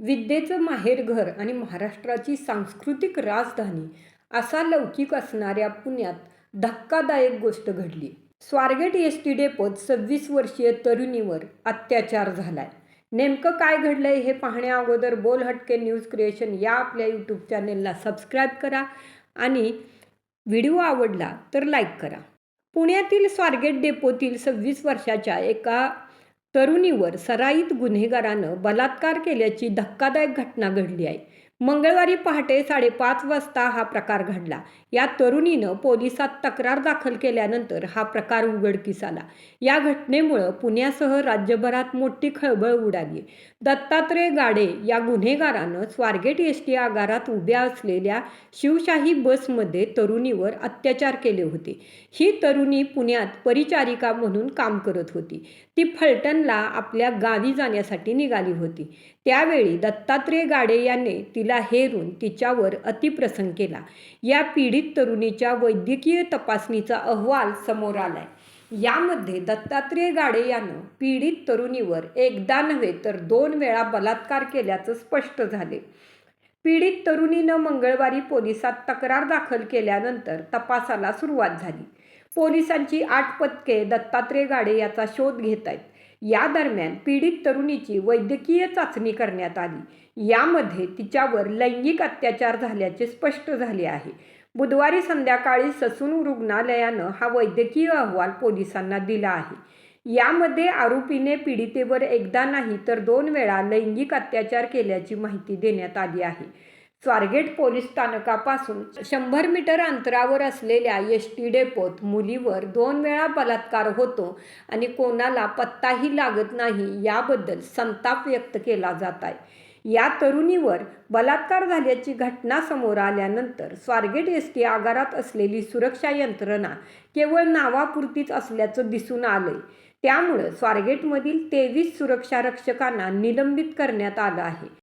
विद्येचं माहेरघर आणि महाराष्ट्राची सांस्कृतिक राजधानी असा लौकिक असणाऱ्या पुण्यात धक्कादायक गोष्ट घडली. स्वारगेट एस टी डेपोत सव्वीस वर्षीय तरुणीवर अत्याचार झालाय. नेमकं काय घडलंय हे पाहण्या अगोदर बोल हटके न्यूज क्रिएशन या आपल्या यूट्यूब चॅनेलला सबस्क्राईब करा आणि व्हिडिओ आवडला तर लाईक करा. पुण्यातील स्वारगेट डेपोतील सव्वीस वर्षाच्या एका तरुणीवर सराईत गुन्हेगारानं बलात्कार केल्याची धक्कादायक घटना घडली आहे. मंगळवारी पहाटे साडेपाच वाजता हा प्रकार घडला. या तरुणीनं पोलिसात तक्रार दाखल केल्यानंतर हा प्रकार उघडकीस आला. या घटनेमुळं पुण्यासह राज्यभरात मोठी खळबळ उडाली. दत्तात्रय गाडे या गुन्हेगारानं स्वारगेट एस टी आगारात उभ्या असलेल्या शिवशाही बसमध्ये तरुणीवर अत्याचार केले होते. ही तरुणी पुण्यात परिचारिका म्हणून काम करत होती. ती फलटणला आपल्या गावी जाण्यासाठी निघाली होती. त्यावेळी दत्तात्रय गाडे याने तिला हेरून तिच्यावर अतिप्रसंग केला. या पीडित तरुणीच्या वैद्यकीय तपासणीचा अहवाल समोर आलाय. यामध्ये दत्तात्रय गाडे यानं पीडित तरुणीवर एकदा नव्हे तर दोन वेळा बलात्कार केल्याचं स्पष्ट झाले. पीडित तरुणीनं मंगळवारी पोलिसात तक्रार दाखल केल्यानंतर तपासाला सुरुवात झाली. पोलिसांची आठ पथके दत्तात्रय गाडे याचा शोध घेत आहेत या दरम्यान पीडित तरुणीची वैद्यकीय चाचणी करण्यात आली. यामध्ये तिच्यावर लैंगिक अत्याचार झाल्याचे स्पष्ट झाले आहे. बुधवारी संध्याकाळी ससून रुग्णालयानं हा वैद्यकीय अहवाल पोलिसांना दिला आहे. यामध्ये आरोपीने पीडितेवर एकदा नाही तर दोन वेळा लैंगिक अत्याचार केल्याची माहिती देण्यात आली आहे. स्वारगेट पोलीस स्थानकापासून शंभर मीटर अंतरावर असलेल्या एस टी डेपोत मुलीवर दोन वेळा बलात्कार होतो आणि कोणाला पत्ताही लागत नाही याबद्दल संताप व्यक्त केला जात आहे. या तरुणीवर बलात्कार झाल्याची घटना समोर आल्यानंतर स्वारगेट एस टी आगारात असलेली सुरक्षा यंत्रणा केवळ नावापुरतीच असल्याचं दिसून आलंय. त्यामुळं स्वारगेटमधील तेवीस सुरक्षा रक्षकांना निलंबित करण्यात आलं आहे.